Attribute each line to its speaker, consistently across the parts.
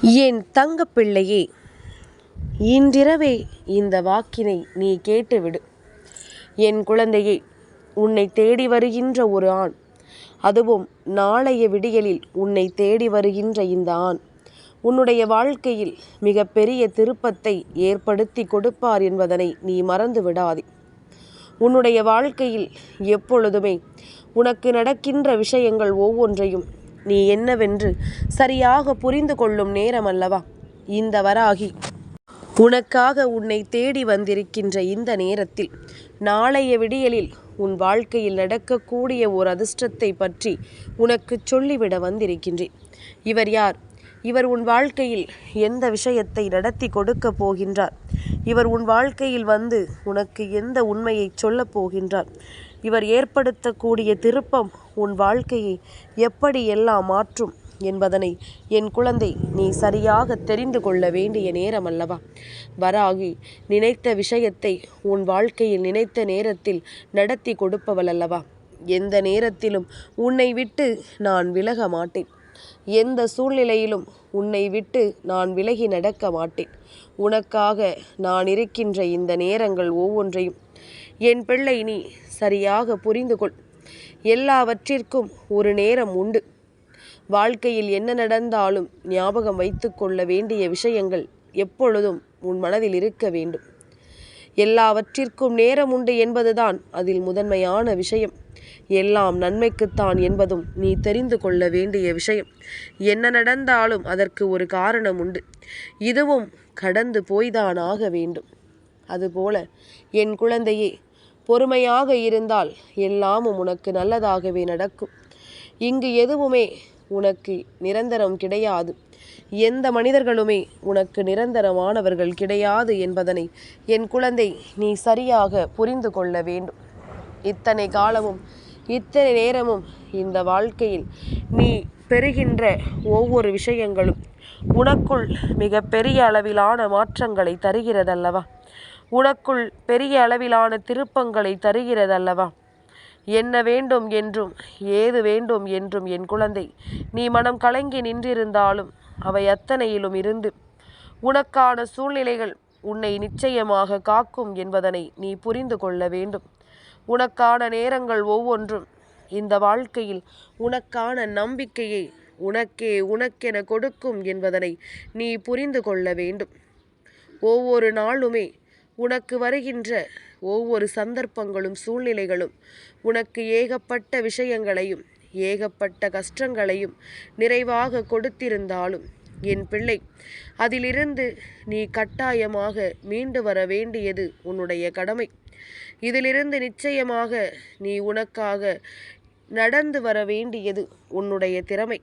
Speaker 1: என் தங்கப்பிள்ளையே இன்றிரவே இந்த வாக்கினை நீ கேட்டுவிடு. என் குழந்தையே உன்னை தேடி வருகின்ற ஒரு ஆண் அதுவும் நாளைய விடியலில் உன்னை தேடி வருகின்ற இந்த ஆண் உன்னுடைய வாழ்க்கையில் மிகப்பெரிய திருப்பத்தை ஏற்படுத்தி கொடுப்பார் என்பதனை நீ மறந்து விடாதே. உன்னுடைய வாழ்க்கையில் எப்பொழுதுமே உனக்கு நடக்கின்ற விஷயங்கள் ஒவ்வொன்றையும் நீ என்னவென்று சரியாக புரிந்து கொள்ளும் நேரம் அல்லவா இந்த வராகி உனக்காக உன்னை தேடி வந்திருக்கின்ற இந்த நேரத்தில் நாளைய விடியலில் உன் வாழ்க்கையில் நடக்கக்கூடிய ஒரு அதிர்ஷ்டத்தை பற்றி உனக்கு சொல்லிவிட வந்திருக்கின்றேன். இவர் யார்? இவர் உன் வாழ்க்கையில் எந்த விஷயத்தை நடத்தி கொடுக்கப் போகின்றார்? இவர் உன் வாழ்க்கையில் வந்து உனக்கு எந்த உண்மையை சொல்லப் போகின்றார்? இவர் ஏற்படுத்தக்கூடிய திருப்பம் உன் வாழ்க்கையை எப்படி எல்லாம் மாற்றும் என்பதனை என் குழந்தை நீ சரியாக தெரிந்து கொள்ள வேண்டிய நேரம் அல்லவா? வராகி நினைத்த விஷயத்தை உன் வாழ்க்கையில் நினைத்த நேரத்தில் நடத்தி கொடுப்பவள் அல்லவா? எந்த நேரத்திலும் உன்னை விட்டு நான் விலக மாட்டேன். எந்த சூழ்நிலையிலும் உன்னை விட்டு நான் விலகி நடக்க மாட்டேன். உனக்காக நான் இருக்கின்ற இந்த நேரங்கள் ஒவ்வொன்றையும். என் பிள்ளை நீ சரியாக புரிந்து கொள் எல்லாவற்றிற்கும் ஒரு நேரம் உண்டு. வாழ்க்கையில் என்ன நடந்தாலும் ஞாபகம் வைத்து கொள்ள வேண்டிய விஷயங்கள் எப்பொழுதும் உன் மனதில் இருக்க வேண்டும். எல்லாவற்றிற்கும் நேரம் உண்டு என்பதுதான் அதில் முதன்மையான விஷயம். எல்லாம் நன்மைக்குத்தான் என்பதும் நீ தெரிந்து கொள்ள வேண்டிய விஷயம். என்ன நடந்தாலும் அதற்கு ஒரு காரணம் உண்டு. இதுவும் கடந்து போய்தான் ஆக வேண்டும். அதுபோல என் குழந்தையே பொறுமையாக இருந்தால் எல்லாமும் உனக்கு நல்லதாகவே நடக்கும். இங்கு எதுவுமே உனக்கு நிரந்தரம் கிடையாது. எந்த மனிதர்களுமே உனக்கு நிரந்தரமானவர்கள் கிடையாது என்பதனை என் குழந்தை நீ சரியாக புரிந்து கொள்ள வேண்டும். இத்தனை காலமும் இத்தனை நேரமும் இந்த வாழ்க்கையில் நீ பெறுகின்ற ஒவ்வொரு விஷயங்களும் உனக்குள் மிக பெரிய அளவிலான மாற்றங்களை தருகிறதல்லவா? உனக்குள் பெரிய அளவிலான திருப்பங்களை தருகிறதல்லவா? என்ன வேண்டும் என்றும் ஏது வேண்டும் என்றும் என் குழந்தை நீ மனம் கலங்கி நின்றிருந்தாலும் அவை அத்தனையிலும் இருந்து உனக்கான சூழ்நிலைகள் உன்னை நிச்சயமாக காக்கும் என்பதனை நீ புரிந்து கொள்ள வேண்டும். உனக்கான நேரங்கள் ஒவ்வொன்றும் இந்த வாழ்க்கையில் உனக்கான நம்பிக்கையை உனக்கே உனக்கென கொடுக்கும் என்பதனை நீ புரிந்து கொள்ள வேண்டும். ஒவ்வொரு நாளுமே உனக்கு வருகின்ற ஒவ்வொரு சந்தர்ப்பங்களும் சூழ்நிலைகளும் உனக்கு ஏகப்பட்ட விஷயங்களையும் ஏகப்பட்ட கஷ்டங்களையும் நிறைவாக கொடுத்திருந்தாலும் என் பிள்ளை அதிலிருந்து நீ கட்டாயமாக மீண்டு வர வேண்டியது உன்னுடைய கடமை. இதிலிருந்து நிச்சயமாக நீ உனக்காக நடந்து வர வேண்டியது உன்னுடைய திறமை.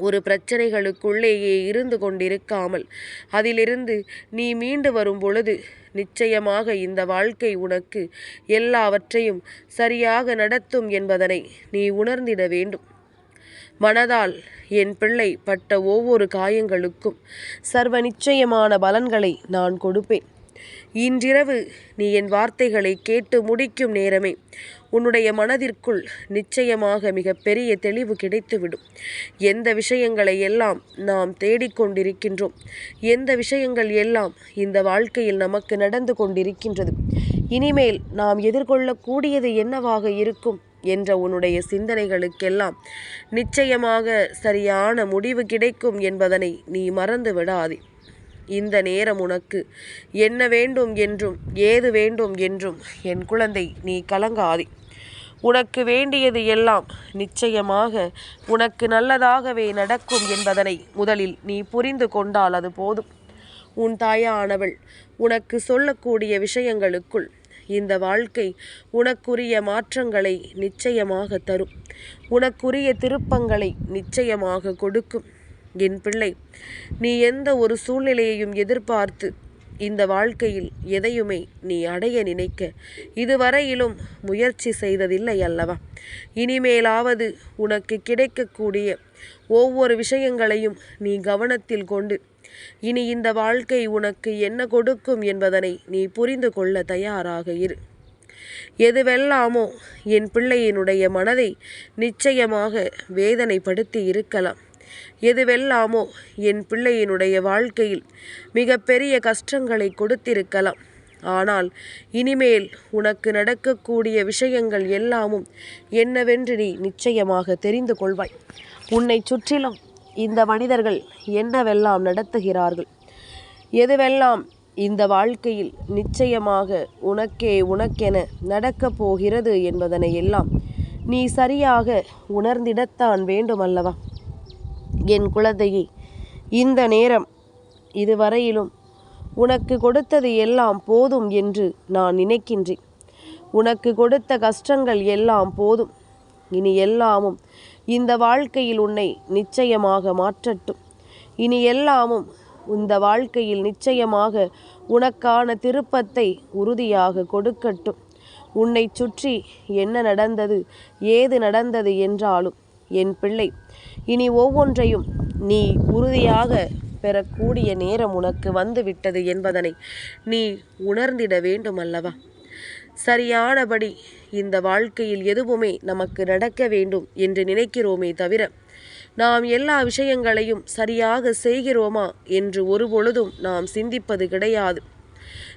Speaker 1: ஒரு பிரச்சனைகளுக்குள்ளேயே இருந்து கொண்டிருக்காமல் அதிலிருந்து நீ மீண்டு வரும் பொழுது நிச்சயமாக இந்த வாழ்க்கை உனக்கு எல்லாவற்றையும் சரியாக நடத்தும் என்பதனை நீ உணர்ந்திட வேண்டும். மனதால் என் பிள்ளை பட்ட ஒவ்வொரு காயங்களுக்கும் சர்வ நிச்சயமான பலன்களை நான் கொடுப்பேன். இன்றிரவு நீ என் வார்த்தைகளை கேட்டு முடிக்கும் நேரமே. உன்னுடைய மனதிற்குள் நிச்சயமாக மிக பெரிய தெளிவு கிடைத்துவிடும். எந்த விஷயங்களை எல்லாம் நாம் தேடிக்கொண்டிருக்கின்றோம் எந்த விஷயங்கள் எல்லாம் இந்த வாழ்க்கையில் நமக்கு நடந்து கொண்டிருக்கின்றது இனிமேல் நாம் எதிர்கொள்ளக்கூடியது என்னவாக இருக்கும் என்ற உன்னுடைய சிந்தனைகளுக்கெல்லாம் நிச்சயமாக சரியான முடிவு கிடைக்கும் என்பதனை நீ மறந்து விடாதே இந்த நேரம் உனக்கு. என்ன வேண்டும் என்றும் ஏது வேண்டும் என்றும் என் குழந்தை நீ கலங்காதே. உனக்கு வேண்டியது எல்லாம் நிச்சயமாக உனக்கு நல்லதாகவே நடக்கும் என்பதனை முதலில் நீ புரிந்து கொண்டால் அது போதும். உன் தாயானவள் உனக்கு சொல்லக்கூடிய விஷயங்களுக்குள் இந்த வாழ்க்கை உனக்குரிய மாற்றங்களை நிச்சயமாக தரும். உனக்குரிய திருப்பங்களை நிச்சயமாக கொடுக்கும். என் பிள்ளை நீ எந்த ஒரு சூழ்நிலையையும் எதிர்பார்த்து இந்த வாழ்க்கையில் எதையுமே நீ அடைய நினைக்க இதுவரையிலும் முயற்சி செய்ததில்லை அல்லவா? இனிமேலாவது உனக்கு கிடைக்கக்கூடிய ஒவ்வொரு விஷயங்களையும் நீ கவனத்தில் கொண்டு இனி இந்த வாழ்க்கை உனக்கு என்ன கொடுக்கும் என்பதனை நீ புரிந்து கொள்ள தயாராக இரு. எதுவெல்லாமோ என் பிள்ளையினுடைய மனதை நிச்சயமாக வேதனைப்படுத்தி இருக்கலாம். எதுவெல்லாமோ என் பிள்ளையினுடைய வாழ்க்கையில் மிகப்பெரிய கஷ்டங்களை கொடுத்திருக்கலாம். ஆனால் இனிமேல் உனக்கு நடக்கக்கூடிய விஷயங்கள் எல்லாமும் என்னவென்று நீ நிச்சயமாக தெரிந்து கொள்வாய். உன்னை சுற்றிலும் இந்த மனிதர்கள் என்னவெல்லாம் நடத்துகிறார்கள்? எதுவெல்லாம் இந்த வாழ்க்கையில் நிச்சயமாக உனக்கே உனக்கென நடக்கப் போகிறது என்பதனை எல்லாம் நீ சரியாக உணர்ந்திடத்தான் வேண்டுமல்லவா? என் குழந்தையே இந்த நேரம் இதுவரையிலும் உனக்கு கொடுத்தது எல்லாம் போதும் என்று நான் நினைக்கின்றேன். உனக்கு கொடுத்த கஷ்டங்கள் எல்லாம் போதும். இனி எல்லாமும் இந்த வாழ்க்கையில் உன்னை நிச்சயமாக மாற்றட்டும். இனி எல்லாமும் இந்த வாழ்க்கையில் நிச்சயமாக உனக்கான திருப்பத்தை உறுதியாக கொடுக்கட்டும். உன்னை சுற்றி என்ன நடந்தது ஏது நடந்தது என்றாலும் என் பிள்ளை இனி ஒவ்வொன்றையும் நீ உறுதியாக பெறக்கூடிய நேரம் உனக்கு வந்துவிட்டது என்பதனை நீ உணர்ந்திட வேண்டும் அல்லவா சரியானபடி இந்த வாழ்க்கையில் எதுவுமே நமக்கு நடக்க வேண்டும் என்று நினைக்கிறோமே தவிர நாம் எல்லா விஷயங்களையும் சரியாக செய்கிறோமா என்று ஒருபொழுதும் நாம் சிந்திப்பது கிடையாது.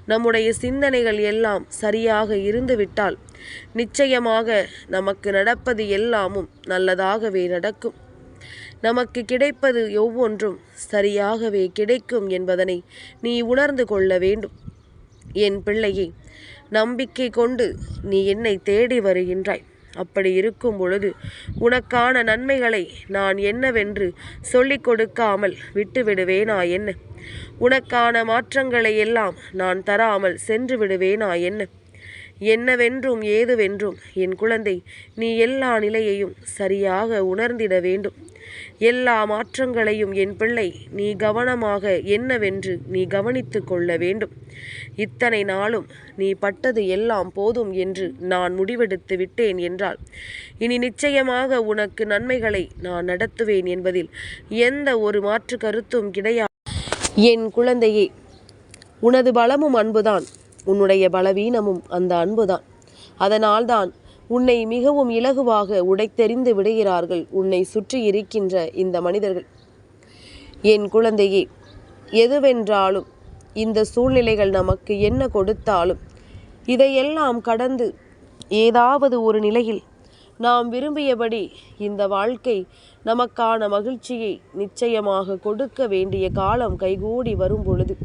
Speaker 1: நம்முடைய சிந்தனைகள் எல்லாம் சரியாக இருந்துவிட்டால் நிச்சயமாக நமக்கு நடப்பது எல்லாமும் நல்லதாகவே நடக்கும். நமக்கு கிடைப்பது ஒவ்வொன்றும் சரியாகவே கிடைக்கும் என்பதனை நீ உணர்ந்து கொள்ள வேண்டும். என் பிள்ளையே நம்பிக்கை கொண்டு நீ என்னை தேடி வருகின்றாய். அப்படி இருக்கும் பொழுது உனக்கான நன்மைகளை நான் என்னவென்று சொல்லிக் கொடுக்காமல் விட்டுவிடுவேனா என்ன? உனக்கான மாற்றங்களை எல்லாம் நான் தராமல் சென்று விடுவேனா என்ன? என்னவென்றும் ஏதுவென்றும் என் குழந்தை நீ எல்லா நிலையையும் சரியாக உணர்ந்திட வேண்டும். எல்லா மாற்றங்களையும் என் பிள்ளை நீ கவனமாக என்னவென்று நீ கவனித்து கொள்ள வேண்டும். இத்தனை நாளும் நீ பட்டது எல்லாம் போதும் என்று நான் முடிவெடுத்து விட்டேன் என்றால் இனி நிச்சயமாக உனக்கு நன்மைகளை நான் நடத்துவேன் என்பதில் எந்த ஒரு மாற்று கருத்தும் கிடையாது. என் குழந்தையே உனது பலமும் அன்புதான். உன்னுடைய பலவீனமும் அந்த அன்புதான். அதனால்தான் உன்னை மிகவும் இலகுவாக உடைத்தெறிந்து விடுகிறார்கள் உன்னை சுற்றி இருக்கின்ற இந்த மனிதர்கள். என் குழந்தையே எதுவென்றாலும் இந்த சூழ்நிலைகள் நமக்கு என்ன கொடுத்தாலும் இதையெல்லாம் கடந்து ஏதாவது ஒரு நிலையில் நாம் விரும்பியபடி இந்த வாழ்க்கை நமக்கான மகிழ்ச்சியை நிச்சயமாக கொடுக்க வேண்டிய காலம் கைகூடி வரும் பொழுது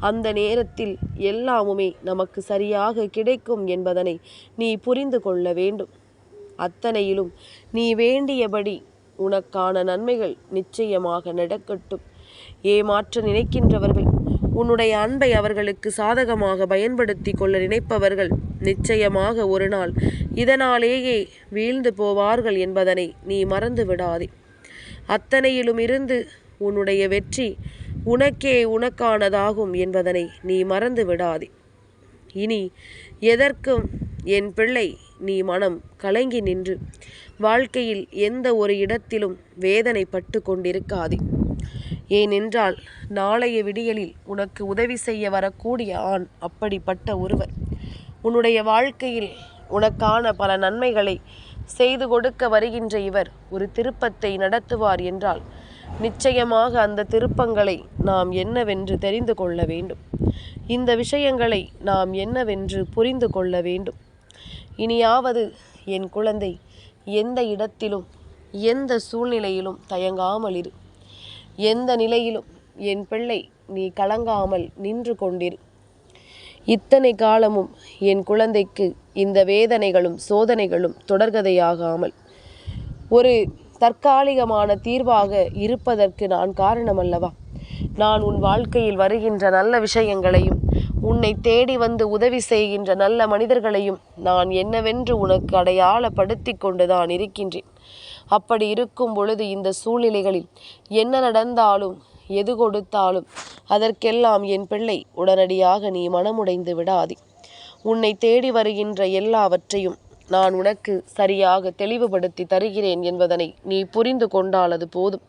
Speaker 1: அந்த நேரத்தில் எல்லாமுமே நமக்கு சரியாக கிடைக்கும் என்பதனை நீ புரிந்து கொள்ள வேண்டும். அத்தனையிலும் நீ வேண்டியபடி உனக்கான நன்மைகள் நிச்சயமாக நடக்கட்டும். ஏமாற்ற நினைக்கின்றவர்கள் உன்னுடைய அன்பை அவர்களுக்கு சாதகமாக பயன்படுத்தி கொள்ள நினைப்பவர்கள் நிச்சயமாக ஒரு நாள் இதனாலேயே வீழ்ந்து போவார்கள் என்பதனை நீ மறந்து விடாதே அத்தனையிலும் இருந்து உன்னுடைய வெற்றி உனக்கே உனக்கானதாகும் என்பதனை நீ மறந்து விடாதே. இனி எதற்கும் என் பிள்ளை நீ மனம் கலங்கி நின்று வாழ்க்கையில் எந்த ஒரு இடத்திலும் வேதனைப்பட்டு கொண்டிருக்காதே. ஏனென்றால் நாளைய விடியலில் உனக்கு உதவி செய்ய வரக்கூடிய ஆண் அப்படிப்பட்ட ஒருவர். உன்னுடைய வாழ்க்கையில் உனக்கான பல நன்மைகளை செய்து கொடுக்க வருகின்ற இவர் ஒரு திருப்பத்தை நடத்துவார் என்றால் நிச்சயமாக அந்த திருப்பங்களை நாம் என்னவென்று தெரிந்து கொள்ள வேண்டும். இந்த விஷயங்களை நாம் என்னவென்று புரிந்து கொள்ள வேண்டும். இனியாவது என் குழந்தை எந்த இடத்திலும் எந்த சூழ்நிலையிலும் தயங்காமல் இரு. எந்த நிலையிலும் என் பிள்ளை நீ கலங்காமல் நின்று கொண்டிரு. இத்தனை காலமும் என் குழந்தைக்கு இந்த வேதனைகளும் சோதனைகளும் தொடர்கதையாகாமல் ஒரு தற்காலிகமான தீர்வாக இருப்பதற்கு நான் காரணமல்லவா? நான் உன் வாழ்க்கையில் வருகின்ற நல்ல விஷயங்களையும் உன்னை தேடி வந்து உதவி செய்கின்ற நல்ல மனிதர்களையும் நான் என்னவென்று உனக்கு அடையாளப்படுத்தி கொண்டுதான் இருக்கின்றேன். அப்படி இருக்கும் பொழுது இந்த சூழ்நிலைகளில் என்ன நடந்தாலும் எது கொடுத்தாலும் அதற்கெல்லாம் என் பிள்ளை உடனடியாக நீ மனமுடைந்து விடாதே. உன்னை தேடி வருகின்ற எல்லாவற்றையும் நான் உனக்கு சரியாக தெளிவுபடுத்தி தருகிறேன் என்பதனை நீ புரிந்து கொண்டாலது போதும்.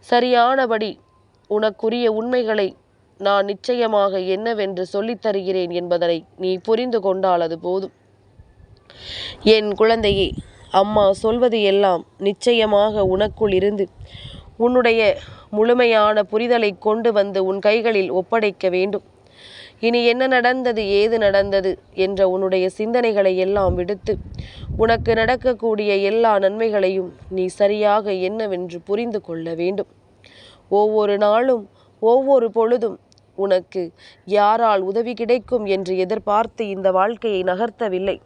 Speaker 1: சரியானபடி உனக்குரிய உண்மைகளை நான் நிச்சயமாக என்னவென்று சொல்லித் தருகிறேன் என்பதனை நீ புரிந்து கொண்டாலது போதும். என் குழந்தையே அம்மா சொல்வது எல்லாம் நிச்சயமாக உனக்குள் இருந்து உன்னுடைய முழுமையான புரிதலை கொண்டு வந்து உன் கைகளில் ஒப்படைக்க வேண்டும். இனி என்ன நடந்தது ஏது நடந்தது என்ற உன்னுடைய சிந்தனைகளை எல்லாம் விடுத்து உனக்கு நடக்கக்கூடிய எல்லா நன்மைகளையும் நீ சரியாக என்னவென்று புரிந்து கொள்ள வேண்டும். ஒவ்வொரு நாளும் ஒவ்வொரு பொழுதும் உனக்கு யாரால் உதவி கிடைக்கும் என்று எதிர்பார்த்து இந்த வாழ்க்கையை நகர்த்தவில்லை.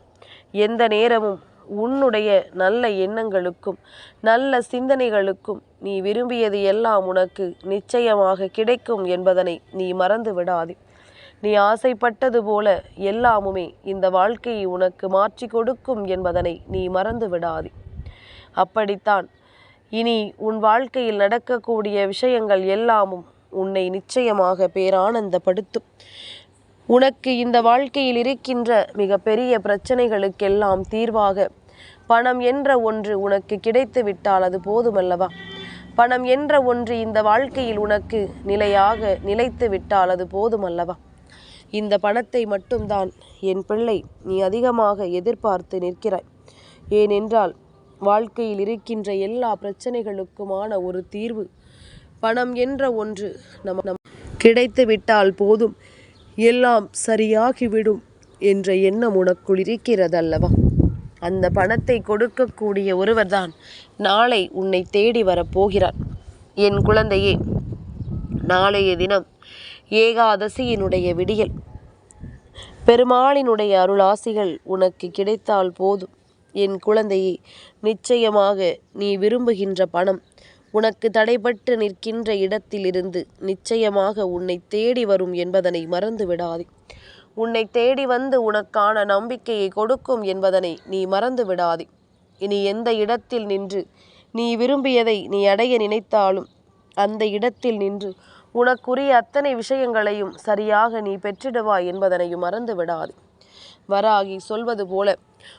Speaker 1: எந்த நேரமும் உன்னுடைய நல்ல எண்ணங்களுக்கும் நல்ல சிந்தனைகளுக்கும் நீ விரும்பியது எல்லாம் உனக்கு நிச்சயமாக கிடைக்கும் என்பதனை நீ மறந்து விடாதே நீ ஆசைப்பட்டது போல எல்லாமுமே இந்த வாழ்க்கையை உனக்கு மாற்றி கொடுக்கும் என்பதனை நீ மறந்து விடாதே. அப்படித்தான் இனி உன் வாழ்க்கையில் நடக்கக்கூடிய விஷயங்கள் எல்லாமும் உன்னை நிச்சயமாக பேரானந்தப்படுத்தும். உனக்கு இந்த வாழ்க்கையில் இருக்கின்ற மிக பெரிய பிரச்சனைகளுக்கெல்லாம் தீர்வாக பணம் என்ற ஒன்று உனக்கு கிடைத்து விட்டால் அது போதுமல்லவா? பணம் என்ற ஒன்று இந்த வாழ்க்கையில் உனக்கு நிலையாக நிலைத்து விட்டால் அது போதுமல்லவா? இந்த பணத்தை மட்டும்தான் என் பிள்ளை நீ அதிகமாக எதிர்பார்த்து நிற்கிறாய். ஏனென்றால் வாழ்க்கையில் இருக்கின்ற எல்லா பிரச்சனைகளுக்குமான ஒரு தீர்வு பணம் என்ற ஒன்று நம் நம் கிடைத்து விட்டால் போதும் எல்லாம் சரியாகிவிடும் என்ற எண்ணம் உனக்குள் இருக்கிறதல்லவா? அந்த பணத்தை கொடுக்கக்கூடிய ஒருவர்தான் நாளை உன்னை தேடி வரப்போகிறார். என் குழந்தையே நாளைய தினம் ஏகாதசியினுடைய விடியல். பெருமாளினுடைய அருளாசிகள் உனக்கு கிடைத்தால் போதும். என் குழந்தையே நிச்சயமாக நீ விரும்புகின்ற பணம் உனக்கு தடைபட்டு நிற்கின்ற இடத்திலிருந்து நிச்சயமாக உன்னை தேடி வரும் என்பதனை மறந்து விடாதே உன்னை தேடி வந்து உனக்கான நம்பிக்கையை கொடுக்கும் என்பதனை நீ மறந்து விடாதே இனி எந்த இடத்தில் நின்று நீ விரும்பியதை நீ அடைய நினைத்தாலும் அந்த இடத்தில் நின்று உனக்குரிய அத்தனை விஷயங்களையும் சரியாக நீ பெற்றிடுவாய் என்பதனையும் மறந்து விடாது வராகி சொல்வது போல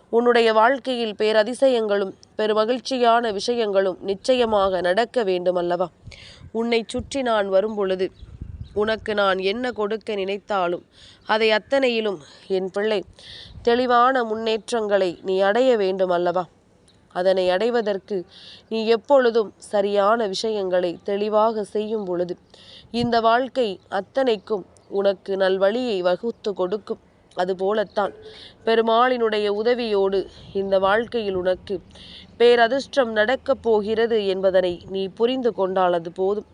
Speaker 1: உன்னுடைய வாழ்க்கையில் பேரதிசயங்களும் பெருமகிழ்ச்சியான விஷயங்களும் நிச்சயமாக நடக்க வேண்டுமல்லவா? உன்னை சுற்றி நான் வரும்பொழுது உனக்கு நான் என்ன கொடுக்க நினைத்தாலும் அதை அத்தனையிலும் என் பிள்ளை தெளிவான முன்னேற்றங்களை நீ அடைய வேண்டும் அல்லவா அதனை அடைவதற்கு நீ எப்பொழுதும் சரியான விஷயங்களை தெளிவாக செய்யும் பொழுது இந்த வாழ்க்கை அத்தனைக்கும் உனக்கு நல்வழியை வகுத்து கொடுக்கும். அதுபோலத்தான் பெருமாளினுடைய உதவியோடு இந்த வாழ்க்கையில் உனக்கு பேரதிர்ஷ்டம் நடக்கப் போகிறது என்பதனை நீ புரிந்து கொண்டால் அது போதும்.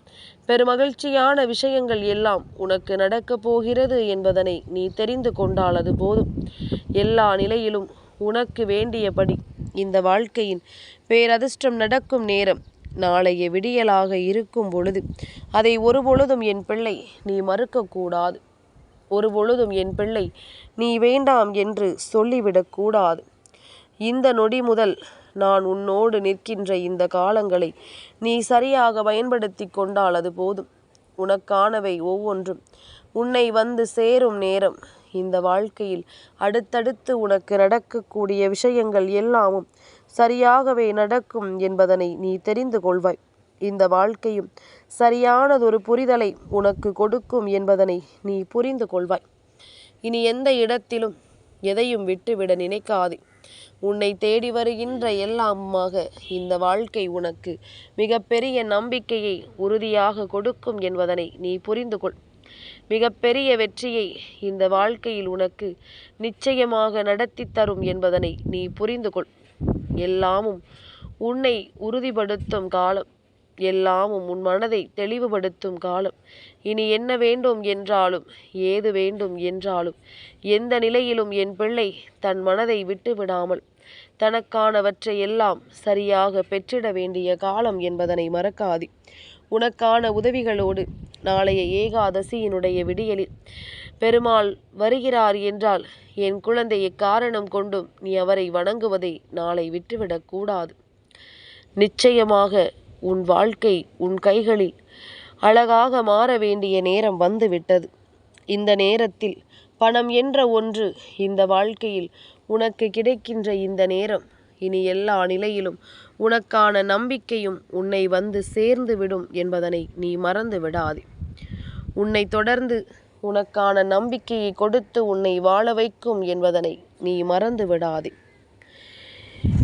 Speaker 1: பெருமகிழ்ச்சியான விஷயங்கள் எல்லாம் உனக்கு நடக்கப் போகிறது என்பதனை நீ தெரிந்து கொண்டால் அது போதும். எல்லா நிலையிலும் உனக்கு வேண்டியபடி இந்த வாழ்க்கையின் பேரதிர்ஷ்டம் நடக்கும் நேரம் நாளைய விடியலாக இருக்கும் பொழுது. அதை ஒரு பொழுதும் என் பிள்ளை நீ மறுக்கக்கூடாது. ஒரு பொழுதும் என் பிள்ளை நீ வேண்டாம் என்று சொல்லிவிடக்கூடாது இந்த நொடி முதல் நான் உன்னோடு நிற்கின்ற இந்த காலங்களை நீ சரியாக பயன்படுத்தி கொண்டால் அது போதும். உனக்கானவை ஒவ்வொன்றும் உன்னை வந்து சேரும் நேரம் இந்த வாழ்க்கையில் அடுத்தடுத்து உனக்கு நடக்கக்கூடிய விஷயங்கள் எல்லாமும் சரியாகவே நடக்கும் என்பதனை நீ தெரிந்து கொள்வாய். இந்த வாழ்க்கையும் சரியானதொரு புரிதலை உனக்கு கொடுக்கும் என்பதனை நீ புரிந்து கொள்வாய். இனி எந்த இடத்திலும் எதையும் விட்டுவிட நினைக்காதே. உன்னை தேடி வருகின்ற எல்லாமாக இந்த வாழ்க்கை உனக்கு மிகப்பெரிய நம்பிக்கையை உறுதியாக கொடுக்கும் என்பதனை நீ புரிந்து கொள். மிகப்பெரிய வெற்றியை இந்த வாழ்க்கையில் உனக்கு நிச்சயமாக நடத்தி தரும் என்பதனை நீ புரிந்து கொள். எல்லாமும் உன்னை உறுதிப்படுத்தும் காலம் எல்லாமும் உன் மனதை தெளிவுபடுத்தும் காலம். இனி என்ன வேண்டும் என்றாலும் ஏது வேண்டும் என்றாலும் எந்த நிலையிலும் என் பிள்ளை தன் மனதை விட்டு விடாமல் தனக்கானவற்றை எல்லாம் சரியாக பெற்றிட வேண்டிய காலம் என்பதனை மறக்காதி. உனக்கான உதவிகளோடு நாளைய ஏகாதசியினுடைய விடியலில் பெருமாள் வருகிறார் என்றால் என் குழந்தை எக்காரணம் கொண்டும் நீ அவரை வணங்குவதை நாளை விட்டுவிடக்கூடாது நிச்சயமாக உன் வாழ்க்கை உன் கைகளில் அழகாக மாற வேண்டிய நேரம் வந்துவிட்டது. இந்த நேரத்தில் பணம் என்ற ஒன்று இந்த வாழ்க்கையில் உனக்கு கிடைக்கின்ற இந்த நேரம் இனி எல்லா நிலையிலும் உனக்கான நம்பிக்கையும் உன்னை வந்து சேர்ந்து விடும் என்பதனை நீ மறந்து விடாதே. உன்னை தொடர்ந்து உனக்கான நம்பிக்கையை கொடுத்து உன்னை வாழ வைக்கும் என்பதனை நீ மறந்து விடாதே.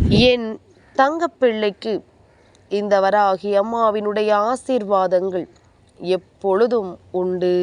Speaker 1: என் தங்கப்பிள்ளைக்கு இந்த வராகி அம்மாவினுடைய ஆசீர்வாதங்கள் எப்பொழுதும் உண்டு.